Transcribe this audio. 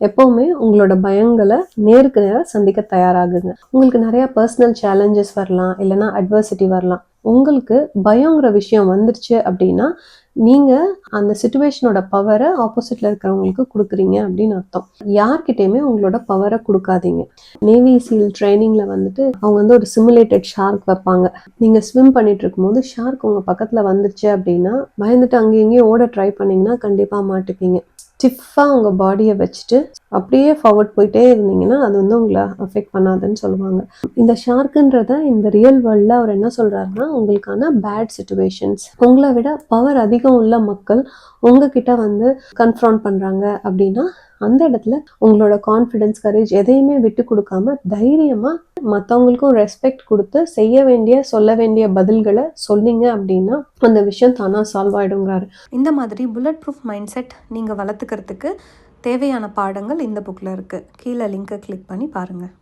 எப்பவுமே உங்களோட பயங்களை நேருக்கு நேராக சந்திக்க தயாராகுங்க. உங்களுக்கு நிறைய பர்சனல் சேலஞ்சஸ் வரலாம் இல்லைனா அட்வர்சிட்டி வரலாம். உங்களுக்கு பயங்கிற விஷயம் வந்துருச்சு அப்படின்னா நீங்க அந்த சுச்சுவேஷனோட பவரை ஆப்போசிட்ல இருக்கிறவங்களுக்கு கொடுக்குறீங்க அப்படின்னு அர்த்தம். யார்கிட்டயுமே உங்களோட பவரை கொடுக்காதீங்க. நேவி சீல் ட்ரைனிங்ல வந்துட்டு அவங்க வந்து ஒரு சிமுலேட்டட் ஷார்க் வைப்பாங்க. நீங்க ஸ்விம் பண்ணிட்டு இருக்கும்போது ஷார்க் உங்க பக்கத்துல வந்துருச்சு அப்படின்னா பயந்துட்டு அங்கேயும் இங்கேயும் ஓட ட்ரை பண்ணீங்கன்னா கண்டிப்பாக மாட்டுப்பீங்க. ஸ்டிஃபாக உங்கள் பாடியை வச்சுட்டு அப்படியே ஃபார்வர்ட் போயிட்டே இருந்தீங்கன்னா அது வந்து உங்களை அஃபெக்ட் பண்ணாதுன்னு சொல்லுவாங்க. இந்த ஷார்க்குன்றத இந்த ரியல் வேர்ல்டில் அவர் என்ன சொல்கிறாருன்னா உங்களுக்கான பேட் சுச்சுவேஷன்ஸ் உங்களை விட பவர் அதிகம் உள்ள மக்கள் உங்ககிட்ட வந்து கன்ஃபரண்ட் பண்ணுறாங்க அப்படின்னா அந்த இடத்துல உங்களோட கான்ஃபிடென்ஸ் கரேஜ் எதையுமே விட்டு கொடுக்காம தைரியமாக மற்றவங்களுக்கும் ரெஸ்பெக்ட் கொடுத்து செய்ய வேண்டிய சொல்ல வேண்டிய பதில்களை சொன்னீங்க அப்படின்னா அந்த விஷயம் தானாக சால்வ் ஆகிடுங்கிறாரு இந்த மாதிரி புல்லட் ப்ரூஃப் மைண்ட் செட் நீங்கள் வளர்த்துக்கிறதுக்கு தேவையான பாடங்கள் இந்த புக்கில் இருக்குது கீழே லிங்கை கிளிக் பண்ணி பாருங்கள்